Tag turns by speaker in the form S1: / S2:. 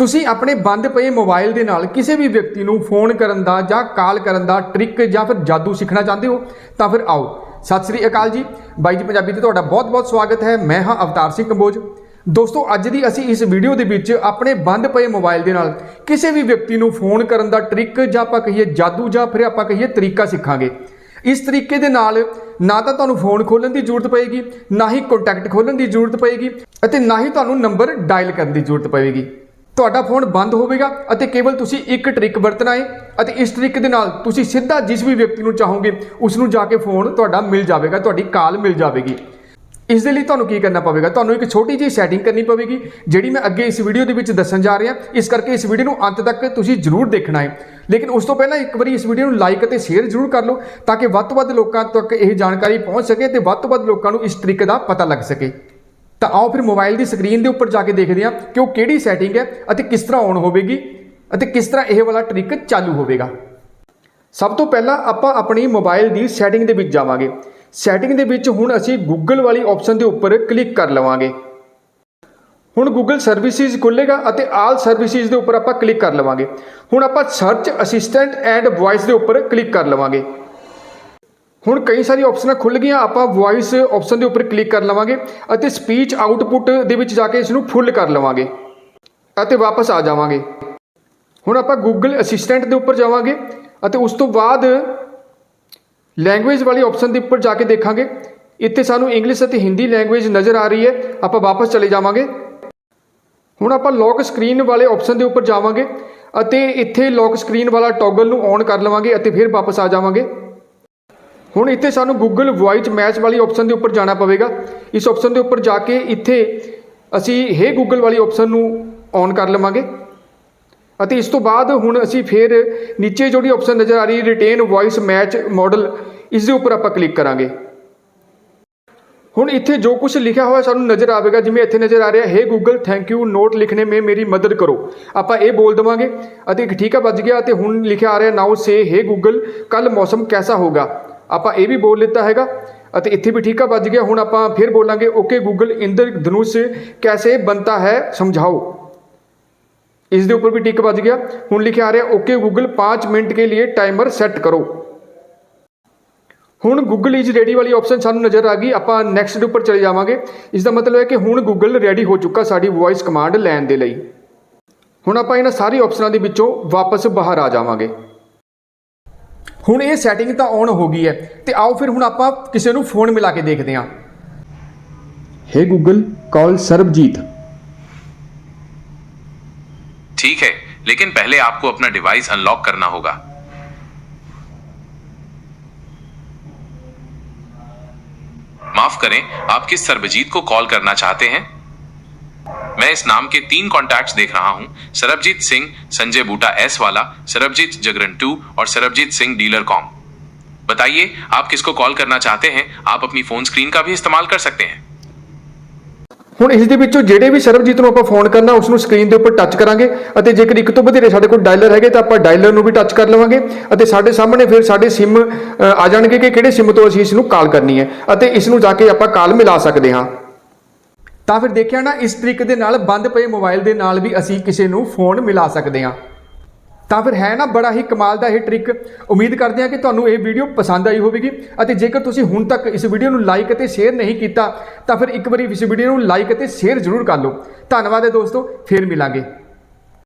S1: ਤੁਸੀਂ ਆਪਣੇ ਬੰਦ ਪਏ ਮੋਬਾਈਲ ਦੇ ਨਾਲ ਕਿਸੇ ਵੀ ਵਿਅਕਤੀ ਨੂੰ ਫੋਨ ਕਰਨ ਦਾ ਜਾਂ ਕਾਲ ਕਰਨ ਦਾ ਟ੍ਰਿਕ ਜਾਂ ਫਿਰ ਜਾਦੂ ਸਿੱਖਣਾ ਚਾਹੁੰਦੇ ਹੋ, ਤਾਂ ਫਿਰ ਆਓ। ਸਤਿ ਸ੍ਰੀ ਅਕਾਲ ਜੀ। ਬਾਈ ਜੀ ਪੰਜਾਬੀ ਤੇ ਤੁਹਾਡਾ ਬਹੁਤ-ਬਹੁਤ ਸਵਾਗਤ ਹੈ। ਮੈਂ ਹਾਂ ਅਵਤਾਰ ਸਿੰਘ ਕੰਬੋਜ। ਦੋਸਤੋ, ਅੱਜ ਦੀ ਅਸੀਂ ਇਸ ਵੀਡੀਓ ਦੇ ਵਿੱਚ ਆਪਣੇ ਬੰਦ ਪਏ ਮੋਬਾਈਲ ਦੇ ਨਾਲ ਕਿਸੇ ਵੀ ਵਿਅਕਤੀ ਨੂੰ ਫੋਨ ਕਰਨ ਦਾ ਟ੍ਰਿਕ ਜਾਂ ਆਪਾਂ ਕਹੀਏ ਜਾਦੂ ਜਾਂ ਫਿਰ ਆਪਾਂ ਕਹੀਏ ਤਰੀਕਾ ਸਿੱਖਾਂਗੇ। ਇਸ ਤਰੀਕੇ ਦੇ ਨਾਲ ਨਾ ਤਾਂ ਤੁਹਾਨੂੰ ਫੋਨ ਖੋਲਣ ਦੀ ਜ਼ਰੂਰਤ ਪਏਗੀ, ਨਾ ਹੀ ਕੰਟੈਕਟ ਖੋਲਣ ਦੀ ਜ਼ਰੂਰਤ ਪਏਗੀ ਅਤੇ ਨਾ ਹੀ ਤੁਹਾਨੂੰ ਨੰਬਰ ਡਾਇਲ ਕਰਨ ਦੀ ਜ਼ਰੂਰਤ ਪਏਗੀ। ਤੁਹਾਡਾ ਫੋਨ ਬੰਦ ਹੋਵੇਗਾ ਅਤੇ ਕੇਵਲ ਤੁਸੀਂ ਇੱਕ ਟ੍ਰਿਕ ਵਰਤਣਾ ਹੈ ਅਤੇ ਇਸ ਟ੍ਰਿਕ ਦੇ ਨਾਲ ਤੁਸੀਂ ਸਿੱਧਾ ਜਿਸ ਵੀ ਵਿਅਕਤੀ ਨੂੰ ਚਾਹੋਗੇ ਉਸ ਨੂੰ ਜਾ ਕੇ ਫੋਨ ਤੁਹਾਡਾ ਮਿਲ ਜਾਵੇਗਾ, ਤੁਹਾਡੀ ਕਾਲ ਮਿਲ ਜਾਵੇਗੀ। ਇਸ ਦੇ ਲਈ ਤੁਹਾਨੂੰ ਕੀ ਕਰਨਾ ਪਵੇਗਾ? ਤੁਹਾਨੂੰ ਇੱਕ ਛੋਟੀ ਜਿਹੀ ਸੈਟਿੰਗ ਕਰਨੀ ਪਵੇਗੀ, ਜਿਹੜੀ ਮੈਂ ਅੱਗੇ ਇਸ ਵੀਡੀਓ ਦੇ ਵਿੱਚ ਦੱਸਣ ਜਾ ਰਿਹਾ। ਇਸ ਕਰਕੇ ਇਸ ਵੀਡੀਓ ਨੂੰ ਅੰਤ ਤੱਕ ਤੁਸੀਂ ਜ਼ਰੂਰ ਦੇਖਣਾ ਹੈ ਲੇਕਿਨ ਉਸ ਤੋਂ ਪਹਿਲਾਂ ਇੱਕ ਵਾਰੀ ਇਸ ਵੀਡੀਓ ਨੂੰ ਲਾਈਕ ਅਤੇ ਸ਼ੇਅਰ ਜ਼ਰੂਰ ਕਰ ਲਓ, ਤਾਂ ਕਿ ਵੱਧ ਤੋਂ ਵੱਧ ਲੋਕਾਂ ਤੱਕ ਇਹ ਜਾਣਕਾਰੀ ਪਹੁੰਚ ਸਕੇ ਤੇ ਵੱਧ ਤੋਂ ਵੱਧ ਲੋਕਾਂ ਨੂੰ ਇਸ ਟ੍ਰਿਕ ਦਾ ਪਤਾ ਲੱਗ ਸਕੇ। ਤਾਂ ਆਓ ਫਿਰ ਮੋਬਾਈਲ ਦੀ ਸਕਰੀਨ ਦੇ ਉੱਪਰ ਜਾ ਕੇ ਦੇਖਦੇ ਹਾਂ ਕਿ ਉਹ ਕਿਹੜੀ ਸੈਟਿੰਗ ਹੈ ਅਤੇ ਕਿਸ ਤਰ੍ਹਾਂ ਔਨ ਹੋਵੇਗੀ ਅਤੇ ਕਿਸ ਤਰ੍ਹਾਂ ਇਹ ਵਾਲਾ ਟ੍ਰਿਕ ਚਾਲੂ ਹੋਵੇਗਾ। ਸਭ ਤੋਂ ਪਹਿਲਾਂ ਆਪਾਂ ਆਪਣੀ ਮੋਬਾਈਲ ਦੀ ਸੈਟਿੰਗ ਦੇ ਵਿੱਚ ਜਾਵਾਂਗੇ। ਸੈਟਿੰਗ ਦੇ ਵਿੱਚ ਹੁਣ ਅਸੀਂ ਗੂਗਲ ਵਾਲੀ ਆਪਸ਼ਨ ਦੇ ਉੱਪਰ ਕਲਿੱਕ ਕਰ ਲਵਾਂਗੇ। ਹੁਣ ਗੂਗਲ ਸਰਵਿਸਿਜ਼ ਖੁੱਲੇਗਾ ਅਤੇ ਆਲ ਸਰਵਿਸਿਜ਼ ਦੇ ਉੱਪਰ ਆਪਾਂ ਕਲਿੱਕ ਕਰ ਲਵਾਂਗੇ। ਹੁਣ ਆਪਾਂ ਸਰਚ ਅਸਿਸਟੈਂਟ ਐਂਡ ਵੌਇਸ ਦੇ ਉੱਪਰ ਕਲਿੱਕ ਕਰ ਲਵਾਂਗੇ। ਹੁਣ ਕਈ ਸਾਰੀ ਆਪਸ਼ਨਾਂ ਖੁੱਲ ਗਈਆਂ, ਆਪਾਂ ਵੌਇਸ ਆਪਸ਼ਨ ਦੇ ਉੱਪਰ ਕਲਿੱਕ ਕਰ ਲਵਾਂਗੇ ਅਤੇ ਸਪੀਚ ਆਊਟਪੁੱਟ ਦੇ ਵਿੱਚ ਜਾ ਕੇ ਇਸ ਨੂੰ ਫੁੱਲ ਕਰ ਲਵਾਂਗੇ ਅਤੇ ਵਾਪਸ ਆ ਜਾਵਾਂਗੇ। ਹੁਣ ਆਪਾਂ ਗੂਗਲ ਅਸਿਸਟੈਂਟ ਦੇ ਉੱਪਰ ਜਾਵਾਂਗੇ ਅਤੇ ਉਸ ਤੋਂ ਬਾਅਦ ਲੈਂਗੁਏਜ ਵਾਲੀ ਆਪਸ਼ਨ ਦੇ ਉੱਪਰ ਜਾ ਕੇ ਦੇਖਾਂਗੇ। ਇੱਥੇ ਸਾਨੂੰ ਇੰਗਲਿਸ਼ ਅਤੇ ਹਿੰਦੀ ਲੈਂਗੁਏਜ ਨਜ਼ਰ ਆ ਰਹੀ ਹੈ, ਆਪਾਂ ਵਾਪਸ ਚਲੇ ਜਾਵਾਂਗੇ। ਹੁਣ ਆਪਾਂ ਲੌਕ ਸਕਰੀਨ ਵਾਲੇ ਆਪਸ਼ਨ ਦੇ ਉੱਪਰ ਜਾਵਾਂਗੇ ਅਤੇ ਇੱਥੇ ਲੌਕ ਸਕਰੀਨ ਵਾਲਾ ਟੌਗਲ ਨੂੰ ਔਨ ਕਰ ਲਵਾਂਗੇ ਅਤੇ ਫਿਰ ਵਾਪਸ ਆ ਜਾਵਾਂਗੇ। ਹੁਣ ਇੱਥੇ ਸਾਨੂੰ ਗੂਗਲ ਵੌਇਸ ਮੈਚ ਵਾਲੀ ਆਪਸ਼ਨ ਦੇ ਉੱਪਰ ਜਾਣਾ ਪਵੇਗਾ। ਇਸ ਆਪਸ਼ਨ ਦੇ ਉੱਪਰ ਜਾ ਕੇ ਇੱਥੇ ਅਸੀਂ ਹੇ ਗੂਗਲ ਵਾਲੀ ਆਪਸ਼ਨ ਨੂੰ ਔਨ ਕਰ ਲਵਾਂਗੇ। ਅਤੇ ਇਸ ਤੋਂ ਬਾਅਦ ਹੁਣ ਅਸੀਂ ਫਿਰ ਨੀਚੇ ਜਿਹੜੀ ਆਪਸ਼ਨ ਨਜ਼ਰ ਆ ਰਹੀ ਰਿਟੇਨ ਵੌਇਸ ਮੈਚ ਮਾਡਲ ਇਸ ਦੇ ਉੱਪਰ ਆਪਾਂ ਕਲਿੱਕ ਕਰਾਂਗੇ। ਹੁਣ ਇੱਥੇ ਜੋ ਕੁਝ ਲਿਖਿਆ ਹੋਇਆ ਸਾਨੂੰ ਨਜ਼ਰ ਆਵੇਗਾ, ਜਿਵੇਂ ਇੱਥੇ ਨਜ਼ਰ ਆ ਰਿਹਾ, ਹੈ ਗੂਗਲ ਥੈਂਕ ਯੂ ਨੋਟ ਲਿਖਣੇ ਮੇ, ਮੇਰੀ ਮਦਦ ਕਰੋ। ਆਪਾਂ ਇਹ ਬੋਲ ਦਵਾਂਗੇ। ਅਤੇ ਇੱਕ ਠੀਕ ਆ, ਵੱਜ ਗਿਆ। ਤੇ ਹੁਣ ਲਿਖਿਆ ਆ ਰਿਹਾ ਨਾਓ ਸੇ ਹੈ ਗੂਗਲ ਕੱਲ ਮੌਸਮ ਕੈਸਾ ਹੋਗਾ ਆਪਾਂ ਇਹ ਵੀ ਬੋਲ ਲਿੱਤਾ ਹੈਗਾ ਅਤੇ ਇੱਥੇ ਵੀ ਠੀਕਾ ਆ, ਵੱਜ ਗਿਆ। ਹੁਣ ਆਪਾਂ ਫਿਰ ਬੋਲਾਂਗੇ। ਓਕੇ ਗੂਗਲ, ਇੰਦਰ ਧਨੁਸ਼, ਕੈਸੇ ਬਣਤਾ ਹੈ, ਸਮਝਾਓ। ਇਸ ਦੇ ਉੱਪਰ ਵੀ ਟਿਕ ਵੱਜ ਗਿਆ। ਹੁਣ ਲਿਖਿਆ ਆ ਰਿਹਾ, ਓਕੇ ਗੂਗਲ 5 ਮਿੰਟ ਕੇ ਲਈ ਟਾਈਮਰ ਸੈੱਟ ਕਰੋ। ਹੁਣ ਗੂਗਲ ਇਜ਼ ਰੈਡੀ ਵਾਲੀ ਆਪਸ਼ਨ ਸਾਨੂੰ ਨਜ਼ਰ ਆ ਗਈ। ਆਪਾਂ ਨੈਕਸਟ ਦੇ ਉੱਪਰ ਚਲੇ ਜਾਵਾਂਗੇ। ਇਸ ਦਾ ਮਤਲਬ ਹੈ ਕਿ ਹੁਣ ਗੂਗਲ ਰੈਡੀ ਹੋ ਚੁੱਕਾ ਸਾਡੀ ਵੌਇਸ ਕਮਾਂਡ ਲੈਣ ਦੇ ਲਈ। ਹੁਣ ਆਪਾਂ ਇਹਨਾਂ ਸਾਰੀ ਆਪਸ਼ਨਾਂ ਦੇ ਵਿੱਚੋਂ ਵਾਪਸ ਬਾਹਰ ਆ ਜਾਵਾਂਗੇ। ਹੁਣ ਇਹ ਸੈਟਿੰਗ ਤਾਂ ਔਨ ਹੋ ਗਈ ਹੈ ਤੇ ਆਓ ਫਿਰ ਹੁਣ ਆਪਾਂ ਕਿਸੇ ਨੂੰ ਫੋਨ ਮਿਲਾ ਕੇ ਦੇਖਦੇ ਹਾਂ ਹੇ ਗੂਗਲ ਕਾਲ ਸਰਬਜੀਤ
S2: ठीक है लेकिन पहले आपको अपना डिवाइस अनलॉक करना होगा माफ करें आप किस सरबजीत को कॉल करना चाहते हैं मैं इस नाम के तीन कॉन्टैक्ट्स देख रहा हूं सरबजीत सिंह संजय बूटा एस वाला सरबजीत जगरन टू और सरबजीत सिंह डीलर कॉम बताइए आप किसको कॉल करना चाहते हैं आप अपनी फोन स्क्रीन का भी इस्तेमाल कर सकते हैं
S1: ਹੁਣ ਇਸ ਦੇ ਵਿੱਚੋਂ ਜਿਹੜੇ ਵੀ ਸਰਬਜੀਤ ਨੂੰ ਆਪਾਂ ਫੋਨ ਕਰਨਾ ਉਸ ਨੂੰ ਸਕਰੀਨ ਦੇ ਉੱਪਰ ਟੱਚ ਕਰਾਂਗੇ ਅਤੇ ਜੇਕਰ ਇੱਕ ਤੋਂ ਵਧੇਰੇ ਸਾਡੇ ਕੋਲ ਡਾਇਲਰ ਹੈਗੇ ਤਾਂ ਆਪਾਂ ਡਾਇਲਰ ਨੂੰ ਵੀ ਟੱਚ ਕਰ ਲਵਾਂਗੇ ਅਤੇ ਸਾਡੇ ਸਾਹਮਣੇ ਫਿਰ ਸਾਡੇ ਸਿਮ ਆ ਜਾਣਗੇ ਕਿ ਕਿਹੜੇ ਸਿਮ ਤੋਂ ਅਸੀਂ ਇਸ ਨੂੰ ਕਾਲ ਕਰਨੀ ਹੈ ਅਤੇ ਇਸ ਨੂੰ ਜਾ ਕੇ ਆਪਾਂ ਕਾਲ ਮਿਲਾ ਸਕਦੇ ਹਾਂ ਤਾਂ ਫਿਰ ਦੇਖਿਆ ਨਾ, ਇਸ ਟ੍ਰਿਕ ਦੇ ਨਾਲ ਬੰਦ ਪਏ ਮੋਬਾਈਲ ਦੇ ਨਾਲ ਵੀ ਅਸੀਂ ਕਿਸੇ ਨੂੰ ਫੋਨ ਮਿਲਾ ਸਕਦੇ ਹਾਂ। ਤਾਂ ਫਿਰ ਹੈ ਨਾ, ਬੜਾ ਹੀ ਕਮਾਲ ਦਾ ਇਹ ਟ੍ਰਿਕ ਉਮੀਦ ਕਰਦੇ ਹਾਂ ਕਿ ਤੁਹਾਨੂੰ ਇਹ ਵੀਡੀਓ ਪਸੰਦ ਆਈ ਹੋਵੇਗੀ। ਅਤੇ ਜੇਕਰ ਤੁਸੀਂ ਹੁਣ ਤੱਕ ਇਸ ਵੀਡੀਓ ਨੂੰ ਲਾਈਕ ਅਤੇ ਸ਼ੇਅਰ ਨਹੀਂ ਕੀਤਾ, ਤਾਂ ਫਿਰ ਇੱਕ ਵਾਰੀ ਇਸ ਵੀਡੀਓ ਨੂੰ ਲਾਈਕ ਅਤੇ ਸ਼ੇਅਰ ਜ਼ਰੂਰ ਕਰ ਲਓ। ਧੰਨਵਾਦ ਹੈ ਦੋਸਤੋ, ਫੇਰ ਮਿਲਾਂਗੇ।